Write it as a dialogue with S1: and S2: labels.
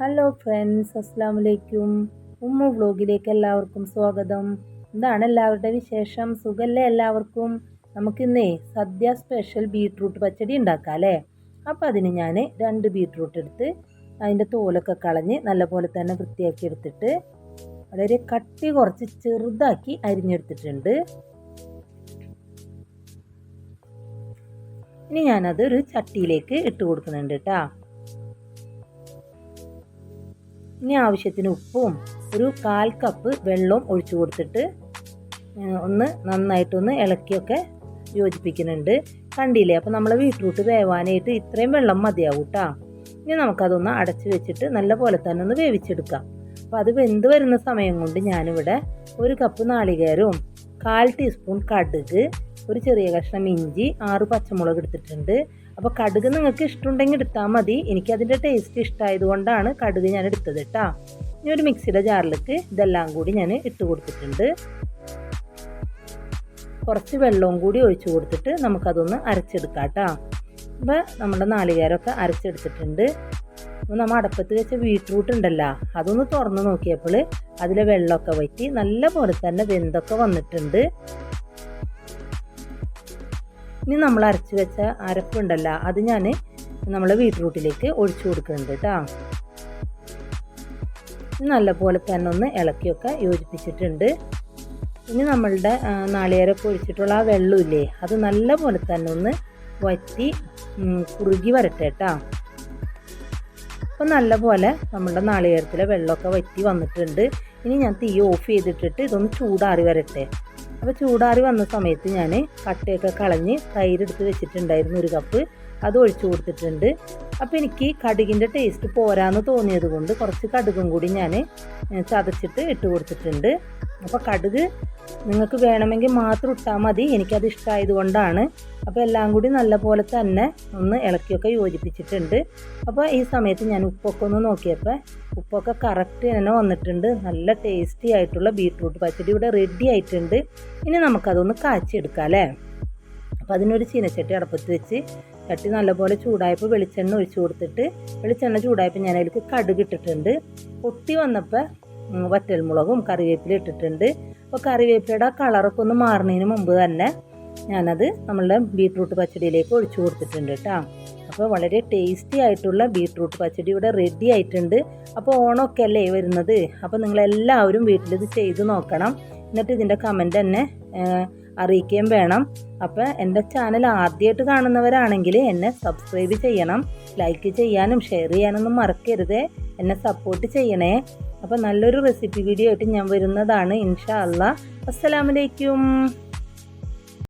S1: Hello friends അസ്സാം വലൈക്കും ഉമ്മ വ്ലോഗിലേക്ക് എല്ലാവർക്കും സ്വാഗതം. എന്താണ് എല്ലാവരുടെ വിശേഷം? സുഖല്ലേ എല്ലാവർക്കും? നമുക്കിന്നേ സദ്യ സ്പെഷ്യൽ ബീട്രൂട്ട് പച്ചടി ഉണ്ടാക്കാം അല്ലേ അപ്പോൾ അതിന് ഞാൻ രണ്ട് ബീട്രൂട്ട് എടുത്ത് അതിന്റെ തോലൊക്കെ കളഞ്ഞ് നല്ലപോലെ തന്നെ വൃത്തിയാക്കി എടുത്തിട്ട് വളരെ കട്ടി കുറച്ച് ചെറുതാക്കി അരിഞ്ഞെടുത്തിട്ടുണ്ട്. ഇനി ഞാനത് ഒരു ചട്ടിയിലേക്ക് ഇട്ട് കൊടുക്കുന്നുണ്ട് കേട്ടോ. ഇനി ആവശ്യത്തിന് ഉപ്പും ഒരു കാൽ കപ്പ് വെള്ളവും ഒഴിച്ചു കൊടുത്തിട്ട് ഒന്ന് നന്നായിട്ടൊന്ന് ഇളക്കിയൊക്കെ യോജിപ്പിക്കുന്നുണ്ട്. കണ്ടില്ലേ? അപ്പോൾ നമ്മൾ ബീട്രൂട്ട് വേവാനായിട്ട് ഇത്രയും വെള്ളം മതിയാവും കേട്ടോ ഇനി നമുക്കതൊന്ന് അടച്ച് വെച്ചിട്ട് നല്ല പോലെ തന്നെ ഒന്ന് വേവിച്ചെടുക്കാം. അപ്പോൾ അത് വെന്ത് വരുന്ന സമയം കൊണ്ട് ഞാനിവിടെ ഒരു കപ്പ് നാളികേരവും കാൽ ടീസ്പൂൺ കടുക് ഒരു ചെറിയ കഷ്ണം ഇഞ്ചി ആറ് പച്ചമുളക് എടുത്തിട്ടുണ്ട്. അപ്പോൾ കടുക് നിങ്ങൾക്ക് ഇഷ്ടമുണ്ടെങ്കിൽ എടുത്താൽ മതി. എനിക്കതിന്റെ ടേസ്റ്റ് ഇഷ്ടമായതുകൊണ്ടാണ് കടുക് ഞാൻ എടുത്തത് കേട്ടോ ഇനി ഒരു മിക്സിയുടെ ജാറിലേക്ക് ഇതെല്ലാം കൂടി ഞാൻ ഇട്ട് കൊടുത്തിട്ടുണ്ട്. കുറച്ച് വെള്ളവും കൂടി ഒഴിച്ചു കൊടുത്തിട്ട് നമുക്കതൊന്ന് അരച്ചെടുക്കാം കേട്ടോ അപ്പോൾ നമ്മുടെ നാളികേരമൊക്കെ അരച്ചെടുത്തിട്ടുണ്ട്. അപ്പോൾ നമ്മൾ അടപ്പത്ത് വെച്ച ബീട്രൂട്ട് ഉണ്ടല്ലോ അതൊന്ന് തുറന്ന് നോക്കിയപ്പോൾ അതിലെ വെള്ളമൊക്കെ വറ്റി നല്ല പോലെ തന്നെ വെന്തൊക്കെ വന്നിട്ടുണ്ട്. ഇനി നമ്മൾ അരച്ച് വെച്ച അരപ്പുണ്ടല്ലോ അത് ഞാൻ നമ്മൾ ബീട്രൂട്ടിലേക്ക് ഒഴിച്ചു കൊടുക്കുന്നുണ്ട് കേട്ടോ നല്ല പോലെ തന്നെ ഒന്ന് ഇളക്കിയൊക്കെ യോജിപ്പിച്ചിട്ടുണ്ട്. ഇനി നമ്മളുടെ നാളികേരൊക്കെ ഒഴിച്ചിട്ടുള്ള ആ വെള്ളമില്ലേ അത് നല്ല പോലെ തന്നെ ഒന്ന് വറ്റി കുറുകി വരട്ടെ കേട്ടോ അപ്പം നല്ല പോലെ നമ്മളുടെ നാളികേരത്തിലെ വെള്ളമൊക്കെ വറ്റി വന്നിട്ടുണ്ട്. ഇനി ഞാൻ തീ ഓഫ് ചെയ്തിട്ടിട്ട് ഇതൊന്ന് ചൂടാറി വരട്ടെ. അപ്പോൾ ചൂടാറി വന്ന സമയത്ത് ഞാൻ കട്ടയൊക്കെ കളഞ്ഞ് തൈരെടുത്ത് വെച്ചിട്ടുണ്ടായിരുന്നു ഒരു കപ്പ്. അത് ഒഴിച്ചു കൊടുത്തിട്ടുണ്ട്. അപ്പോൾ എനിക്ക് കടുകിന്റെ ടേസ്റ്റ് പോരാന്ന് തോന്നിയത് കൊണ്ട് കുറച്ച് കടുകും കൂടി ഞാൻ ചതച്ചിട്ട് ഇട്ട് കൊടുത്തിട്ടുണ്ട്. അപ്പോൾ കടുക് നിങ്ങൾക്ക് വേണമെങ്കിൽ മാത്രം ഇട്ടാൽ മതി. എനിക്കത് ഇഷ്ടമായത് കൊണ്ടാണ് അപ്പോൾ എല്ലാം കൂടി നല്ല പോലെ തന്നെ ഒന്ന് ഇളക്കിയൊക്കെ യോജിപ്പിച്ചിട്ടുണ്ട്. അപ്പോൾ ഈ സമയത്ത് ഞാൻ ഉപ്പൊക്കെ ഒന്ന് നോക്കിയപ്പോൾ ഉപ്പൊക്കെ കറക്റ്റ് തന്നെ വന്നിട്ടുണ്ട്. നല്ല ടേസ്റ്റി ആയിട്ടുള്ള ബീട്രൂട്ട് പച്ചടി ഇവിടെ റെഡി ആയിട്ടുണ്ട്. ഇനി നമുക്കതൊന്ന് കാച്ചിയെടുക്കാം അല്ലേ? അപ്പോൾ അതിനൊരു ചീനച്ചട്ടി അടപ്പത്ത് വെച്ച് ചട്ടി നല്ലപോലെ ചൂടായപ്പോൾ വെളിച്ചെണ്ണ ഒഴിച്ചു കൊടുത്തിട്ട് വെളിച്ചെണ്ണ ചൂടായപ്പോൾ ഞാൻ അതിലേക്ക് കടുക് ഇട്ടിട്ടുണ്ട്. പൊട്ടി വന്നപ്പോൾ വറ്റൽമുളകും കറിവേപ്പില ഇട്ടിട്ടുണ്ട്. അപ്പോൾ കറിവേപ്പിലയുടെ കളറൊക്കെ ഒന്ന് മാറുന്നതിന് മുമ്പ് തന്നെ ഞാനത് നമ്മളുടെ ബീട്രൂട്ട് പച്ചടിയിലേക്ക് ഒഴിച്ചു കൊടുത്തിട്ടുണ്ട് കേട്ടോ അപ്പോൾ വളരെ ടേസ്റ്റി ആയിട്ടുള്ള ബീട്രൂട്ട് പച്ചടി ഇവിടെ റെഡി ആയിട്ടുണ്ട്. അപ്പോൾ ഓണമൊക്കെ അല്ലേ വരുന്നത്. അപ്പോൾ നിങ്ങളെല്ലാവരും വീട്ടിലിത് ചെയ്ത് നോക്കണം. എന്നിട്ട് ഇതിന്റെ കമന്റ് തന്നെ അറിയിക്കുകയും വേണം. അപ്പോൾ എന്റെ ചാനൽ ആദ്യമായിട്ട് കാണുന്നവരാണെങ്കിൽ എന്നെ സബ്സ്ക്രൈബ് ചെയ്യണം. ലൈക്ക് ചെയ്യാനും ഷെയർ ചെയ്യാനൊന്നും മറക്കരുത്. എന്നെ സപ്പോർട്ട് ചെയ്യണേ. അപ്പോൾ നല്ലൊരു റെസിപ്പി വീഡിയോ ആയിട്ട് ഞാൻ വരുന്നതാണ് ഇൻഷാ അല്ലാ അസ്സലാമലൈക്കും